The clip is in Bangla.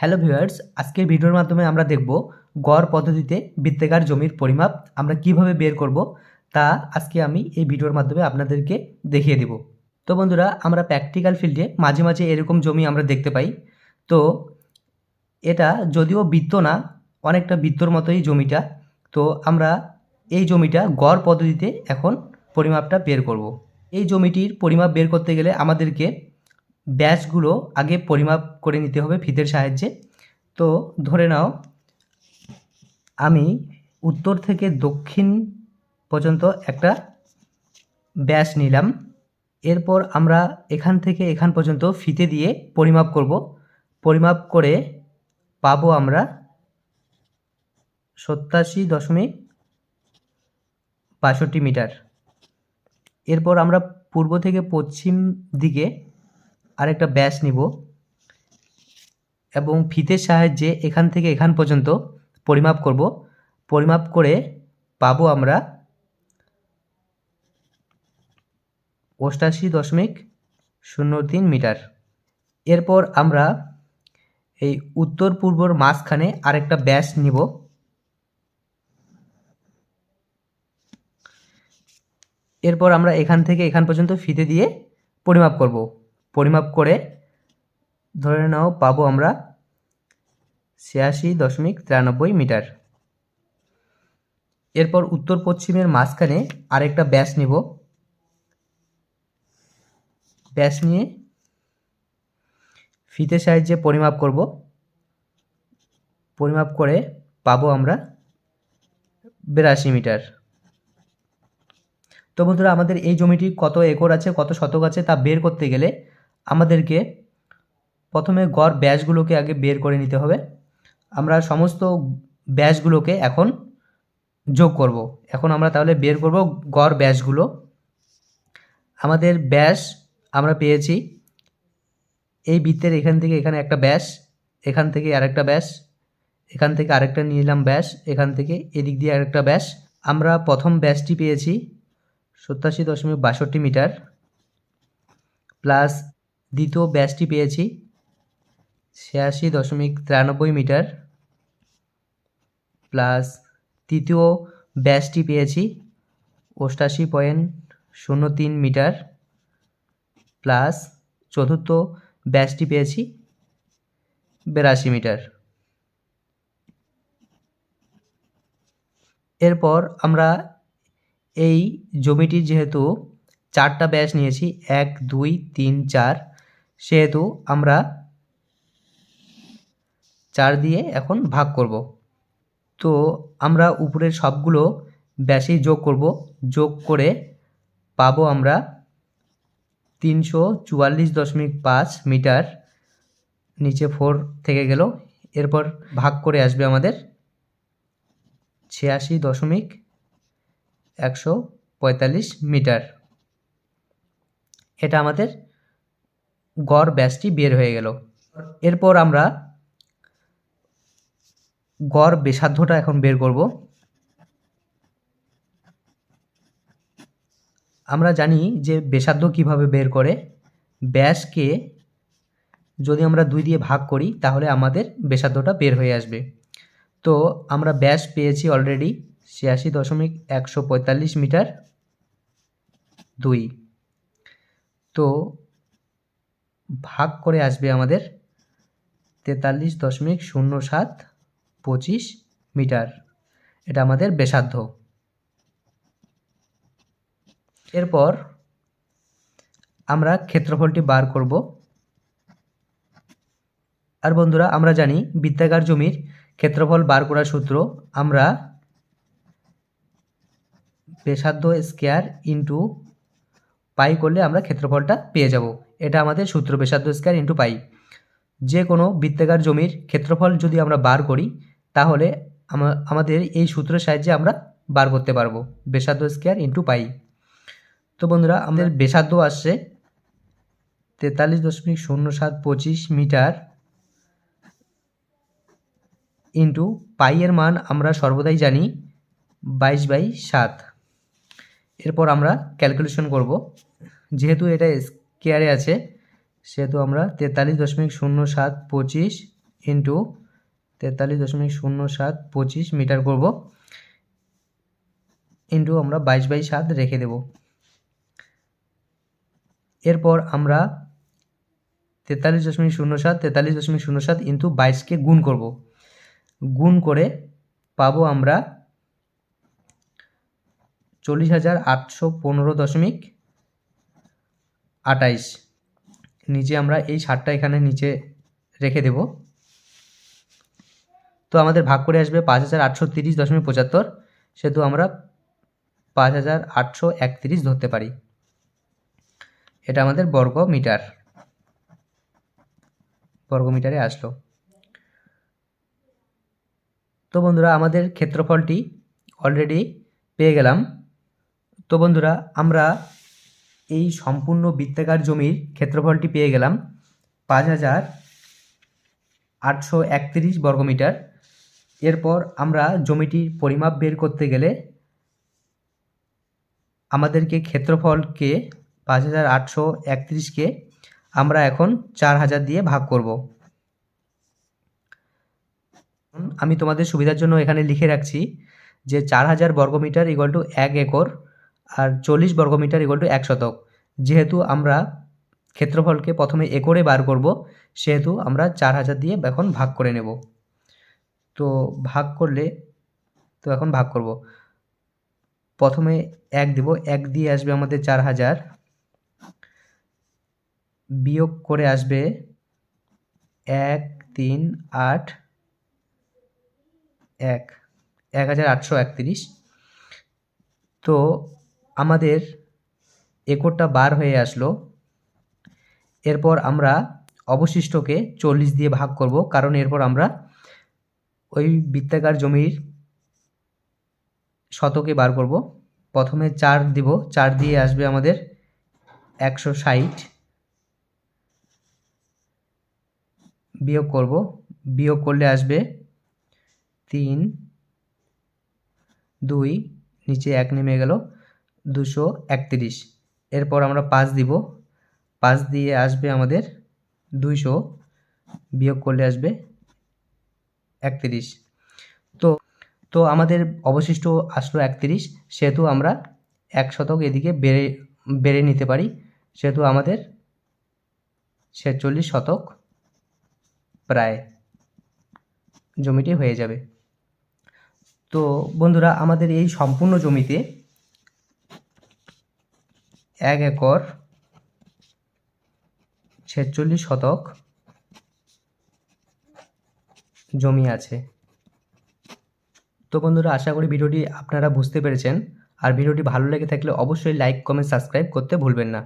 হ্যালো ভিউয়ার্স আজকের ভিডিওর মাধ্যমে আমরা দেখব গড় পদ্ধতিতে বৃত্তাকার জমির পরিমাপ আমরা কীভাবে বের করব তা আজকে আমি এই ভিডিওর মাধ্যমে আপনাদেরকে দেখিয়ে দেব। তো বন্ধুরা, আমরা প্র্যাকটিক্যাল ফিল্ডে মাঝে মাঝে এরকম জমি আমরা দেখতে পাই। তো এটা যদিও বৃত্ত না, অনেকটা বৃত্তর মতোই জমিটা। তো আমরা এই জমিটা গড় পদ্ধতিতে এখন পরিমাপটা বের করব। এই জমিটির পরিমাপ বের করতে গেলে আমাদেরকে ব্যাসগুলো আগে পরিমাপ করে নিতে হবে ফিতের সাহায্যে। তো ধরে নাও, আমি উত্তর থেকে দক্ষিণ পর্যন্ত একটা ব্যাস নিলাম। এরপর আমরা এখান থেকে এখান পর্যন্ত ফিতে দিয়ে পরিমাপ করব। পরিমাপ করে পাবো আমরা সত্যাশি দশমিক বাষট্টি মিটার। এরপর আমরা পূর্ব থেকে পশ্চিম দিকে আরেকটা ব্যাস নিব। এবং ফিতের সাহায্যে এখান থেকে এখান পর্যন্ত পরিমাপ করব। পরিমাপ করে পাবো আমরা অষ্টাশি দশমিক শূন্য তিন মিটার। এরপর আমরা এই উত্তর পূর্বর মাঝখানে আরেকটা ব্যাস নিব। এরপর আমরা এখান থেকে এখান পর্যন্ত ফিতে দিয়ে পরিমাপ করব। পরিমাপ করে ধরে নাও পাবো আমরা ছিয়াশি দশমিক তিরানব্বই মিটার। এরপর উত্তর পশ্চিমের মাঝখানে আরেকটা ব্যাস নিব। ব্যাস নিয়ে ফিতে সাহায্যে পরিমাপ করব। পরিমাপ করে পাবো আমরা বিরাশি মিটার। তো বন্ধুরা, আমাদের এই জমিটি কত একর আছে, কত শতক আছে তা বের করতে গেলে আমাদেরকে প্রথমে গড় ব্যাসগুলোকে আগে বের করে নিতে হবে। আমরা সমস্ত ব্যাসগুলোকে এখন যোগ করব। এখন আমরা তাহলে বের করব গড় ব্যাসগুলো। আমাদের ব্যাস আমরা পেয়েছি। এই বৃত্তের এখান থেকে এখানে একটা ব্যাস, এখান থেকে আরেকটা ব্যাস, এখান থেকে আরেকটা নিলাম ব্যাস, এখান থেকে এদিক দিয়ে আরেকটা ব্যাস। আমরা প্রথম ব্যাসটি পেয়েছি সত্যাশি দশমিক বাষট্টি মিটার, প্লাস দ্বিতীয় ব্যাসটি পেয়েছি ছিয়াশি দশমিক তিরানব্বই মিটার প্লাস তৃতীয় ব্যাসটি পেয়েছি অষ্টাশি পয়েন্ট শূন্য তিন মিটার প্লাস চতুর্থ ব্যাসটি পেয়েছি বিরাশি মিটার। এরপর আমরা এই জমিটির যেহেতু চারটা ব্যাস নিয়েছি, এক, দুই, তিন, চার সেহেতু আমরা চার দিয়ে এখন ভাগ করব। তো আমরা উপরের সবগুলো ব্যাসেই যোগ করব। যোগ করে পাবো আমরা তিনশো চুয়াল্লিশ দশমিক পাঁচ মিটার নিচে ফোর থেকে গেল। এরপর ভাগ করে আসবে আমাদের ছিয়াশি দশমিক একশো পঁয়তাল্লিশ মিটার। এটা আমাদের গড় ব্যাসটি বের হয়ে গেল। এরপর আমরা গড় বেসাধ্যটা এখন বের করব। আমরা জানি যে বেসাধ্য কীভাবে বের করে? ব্যাসকে যদি আমরা দুই দিয়ে ভাগ করি, তাহলে আমাদের বেসাধ্যটা বের হয়ে আসবে। তো আমরা ব্যাস পেয়েছি অলরেডি ছিয়াশি দশমিক একশো পঁয়তাল্লিশ মিটার দুই। তো ভাগ করে আসবে আমাদের তেতাল্লিশ দশমিক শূন্য সাত পঁচিশ মিটার। এটা আমাদের বেসাধ্য এরপর আমরা ক্ষেত্রফলটি বার করব। আর বন্ধুরা, আমরা জানি বৃত্তাকার জমির ক্ষেত্রফল বার করার সূত্র আমরা বেসাধ্য স্কোয়ার ইন্টু পাই করলে আমরা ক্ষেত্রফলটা পেয়ে যাব। এটা আমাদের সূত্র বেসাধ্য স্কোয়ার ইন্টু পাই যে কোনো বৃত্তাকার জমির ক্ষেত্রফল যদি আমরা বার করি, তাহলে আমাদের এই সূত্রের সাহায্যে আমরা বার করতে পারব বেসাধ্য স্কোয়ার ইন্টু পাই তো বন্ধুরা, আমাদের বেসাধ্য আসছে তেতাল্লিশ দশমিক শূন্য সাত পঁচিশ মিটার ইন্টু পাইয়ের মান আমরা সর্বদাই জানি বাইশ বাই সাত। এরপর আমরা ক্যালকুলেশন করব। যেহেতু এটা স্কেয়ারে আছে, সেহেতু আমরা তেতাল্লিশ দশমিক শূন্য সাত পঁচিশ ইন্টু তেতাল্লিশ দশমিক শূন্য সাত পঁচিশ মিটার করব ইন্টু আমরা বাইশ বাই সাত রেখে দেব। এরপর আমরা তেতাল্লিশ দশমিক শূন্য সাত, তেতাল্লিশ দশমিক শূন্য সাত ইন্টু বাইশকে গুণ করব। গুণ করে পাবো আমরা চল্লিশ হাজার আটশো পনেরো দশমিক আটাইশ নিচে আমরা এই ষাটটা এখানে নিচে রেখে দেব। তো আমাদের ভাগ করে আসবে পাঁচ হাজার আটশো তিরিশ দশমিক পঁচাত্তর। সেহেতু আমরা পাঁচ হাজার আটশো একত্রিশ ধরতে পারি। এটা আমাদের বর্গ মিটার বর্গ মিটারে আসলো। তো বন্ধুরা, আমাদের ক্ষেত্রফলটি অলরেডি পেয়ে গেলাম। তো বন্ধুরা, আমরা এই সম্পূর্ণ বৃত্তাকার জমির ক্ষেত্রফলটি পেয়ে গেলাম পাঁচ হাজার আটশো একত্রিশ বর্গমিটার এরপর আমরা জমিটির পরিমাপ বের করতে গেলে আমাদেরকে ক্ষেত্রফলকে পাঁচ হাজার আটশো একত্রিশকে আমরা এখন চার হাজার দিয়ে ভাগ করব। আমি তোমাদের সুবিধার জন্য এখানে লিখে রাখছি যে চার হাজার বর্গমিটার ইকুয়াল টু এক একর আর চল্লিশ বর্গমিটার ইকুয়াল টু এক শতক। যেহেতু আমরা ক্ষেত্রফলকে প্রথমে একরে বার করব, সেহেতু আমরা চার হাজার দিয়ে এখন ভাগ করে নেব। তো ভাগ করলে, তো এখন ভাগ করব। প্রথমে এক দেব, এক দিয়ে আসবে আমাদের চার হাজার। বিয়োগ করে আসবে এক, তিন, আট, এক। এক হাজার আটশো একত্রিশ। তো আমাদের একরটা বার হয়ে আসলো। এরপর আমরা অবশিষ্টকে চল্লিশ দিয়ে ভাগ করব, কারণ এরপর আমরা ওই বৃত্তাকার জমির শতকে বার করব। প্রথমে চার দিব, চার দিয়ে আসবে আমাদের একশো ষাট। বিয়োগ করব, বিয়োগ করলে আসবে তিন, দুই, নিচে এক নেমে গেল। দুশো একত্রিশ। এরপর আমরা পাঁচ দিব। পাঁচ দিয়ে আসবে আমাদের দুইশো। বিয়োগ করলে আসবে একত্রিশ। তো তো আমাদের অবশিষ্ট আসলো একত্রিশ। সেহেতু আমরা এক শতক এদিকে বেড়ে বেড়ে নিতে পারি। সেহেতু আমাদের ছেচল্লিশ শতক প্রায় জমিটি হয়ে যাবে। তো বন্ধুরা, আমাদের এই সম্পূর্ণ জমিতে এক একর ছেচল্লিশ শতক জমি আছে। তো বন্ধুরা, আশা করি ভিডিওটি আপনারা বুঝতে পেরেছেন। আর ভিডিওটি ভালো লেগে থাকলে অবশ্যই লাইক কমেন্ট সাবস্ক্রাইব করতে ভুলবেন না।